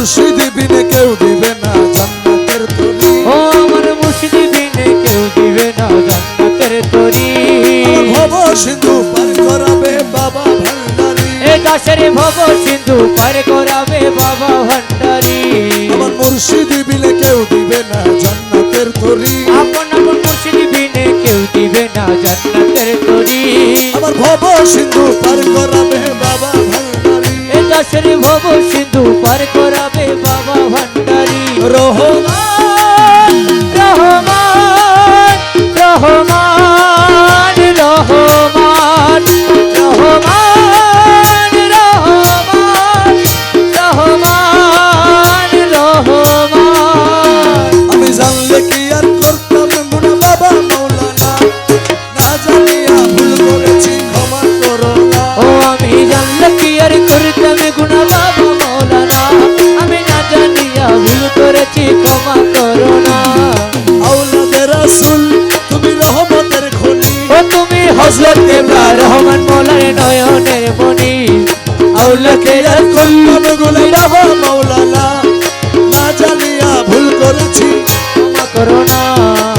মুর্শিদ বিনে কেউ দিবে না জান্নাতের তরি। ও আমার মুর্শিদ বিনে কেউ দিবে না জান্নাতের তরি। ভব সিন্ধু পার করাবে বাবা ভান্ডারি। এ দাসের ভব সিন্ধু পার করাবে বাবা ভান্ডারি। আমার মুর্শিদ বিনে কেউ দিবে না জান্নাতের তরি। আপন আপন মুর্শিদ বিনে কেউ দিবে না জান্নাতের তরি। আমার ভব সিন্ধু পার করাবে বাবা ভান্ডারি। এ দাসের ভব সিন্ধু পার করাবে বাবা ভান্ডারি। রহমান করেছি ক্ষমা করো না। আউলাদের রাসূল তুমি রহমতের খনি ও তুমি হজরত কেবলা রহমান মোলার নয়নের মনি আউলাকে রাসূল গুনাহ বাবা মৌলানা না জানিয়া ভুল করেছি। ক্ষমা করো না।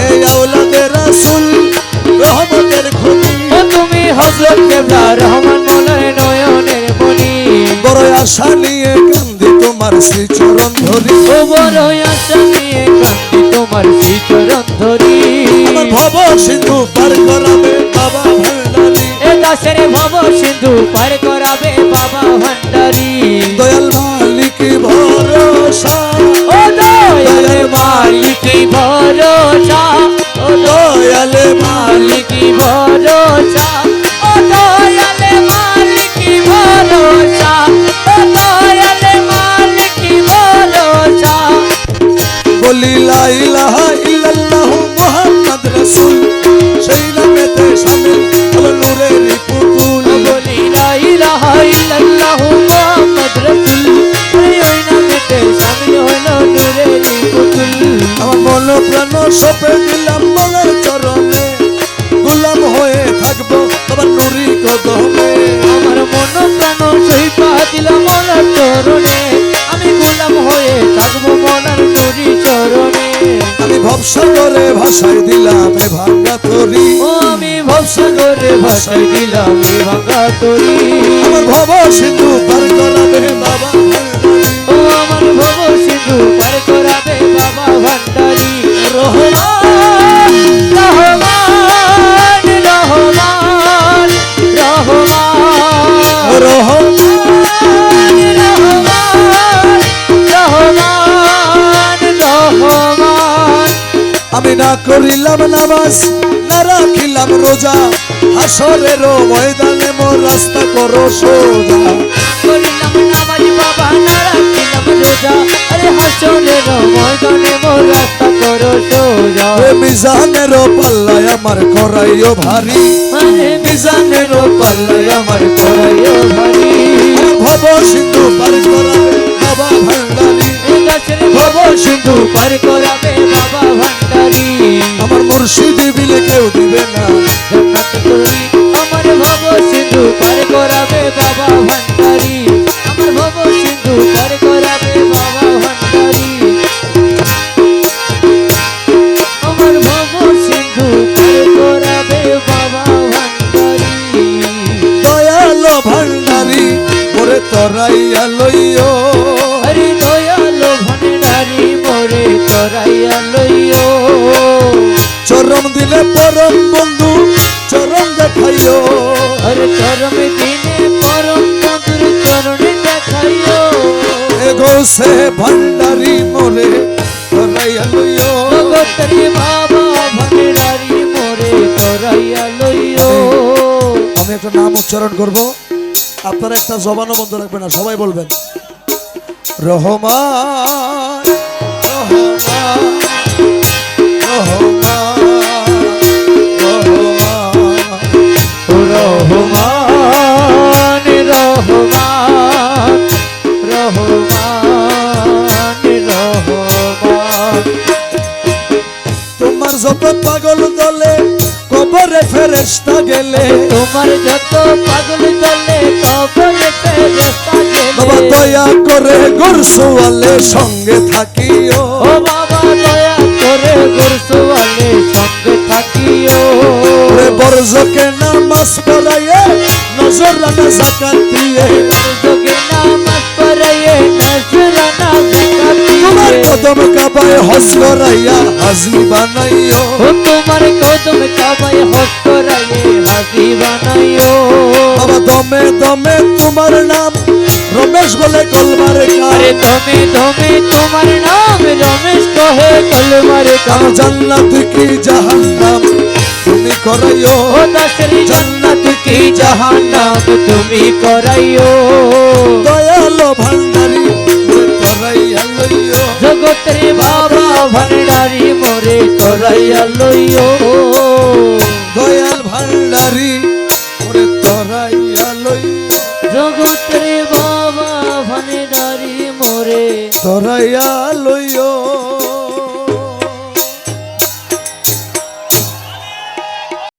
এই আউলাদের রাসূল রহমতের খনি ও তুমি হজরত কেবলা রহমান মোলার নয়নের মনি বড় আশা নিয়ে কান্দি তোমার শ্রী বড় আশা নিয়ে কান্দি তোমার শ্রীচরণ ধরি ভব সিন্ধু পার করাবে বাবা ভান্ডারি। এ দাসের ভব সিন্ধু পার করাবে বাবা ভান্ডারি। দয়াল মালিক ভরসা। ও দয়ালে মালিকি ভরসা। ও দয়ালে মালিকি ভরসা। মন প্রাণ সপে দিলাম মনের চরণে। গোলাম হয়ে থাকব তোমার নুরি কদমে। আমার মন প্রাণ সইপা দিলাম মনার চরণে। আমি গোলাম হয়ে থাকব মনার নুরি চরণে। আমি ভবসাগরে ভাষায় দিলাম এ ভাঙ্গা তরি। আমি ভবসাগরে ভাসাই দিলাম এ ভাঙা তরি। আমার ভব সিন্ধু পার করাবে বাবা। আমি না করিলাম নামাজ না রাখিলাম রোজা। হাসরের ময়দানে মোর রাস্তা করো সোজা। মিজানের পাল্লায় আমার করাইও ভারী। মিজানের পাল্লায় আমার করাইও ভব সিন্ধু পার করাবে বাবা ভান্ডারি। আমার মুর্শিদ বিলে কেউ দিবে না। আমার ভব সিন্ধু পার করাবে বাবা ভান্ডারি। আমার ভব সিন্ধু পার করাবে বাবা ভান্ডারি। আমার ভব সিন্ধু পার করাবে বাবা ভান্ডারি। দয়ালো ভান্ডারি ওরে তরাইয়া লইও। লইও। চরম দিলে পরম বন্ধু চরম দেখাইও। হরে চরম দিনে পরম মধুর চরণে দেখাইও। এ গোসে ভান্ডারি মোরে তরাইয়া লইও। জগতরি বাবা ভান্ডারি মোরে লইও। আমি একটা নাম উচ্চারণ করব। আপনারা একটা জবানও বন্ধ রাখবেন না সবাই বলবেন Rahman Sopra pago los dólares কবরে ফেরেস্তা গেলে। তোমার যত পাগল চলে কবরে ফেরেশতা বাবা দয়া করে গুরসুয়ালে সঙ্গে থাকিও। ও বাবা দয়া করে গুরসওয়ালে সঙ্গে থাকিও। ওরে বরজকে নামাজ পড়াইয়ে নজর রানা জাকাত দিয়ে যোগে নামাজ পড়াইয়ে দিয়ে কদম কাবায় হস করাইয়া হাজি বানাইও। ও তোমার কদম কাবায় হস করাইয়ে হাসি বানাইও। বাবা দমে দমে তোমার নাম রমেশ বলে কলমার কার তুমি তুমি তোমার নাম রমেশ কহে কলমার কার জান্নাত কি জাহান্নাম তুমি করাইও। ও দাসরি জান্নাত কি জাহান্নাম তুমি করাইও। দয়ালো ভান্ডারি জগতের বাবা ভান্ডারি মোরে তরাইয়া লইও। দয়াল ভান্ডারি মোরে তরাইয়া লইও। জগতের বাবা ভান্ডারি মোরে তরাইয়া লইও।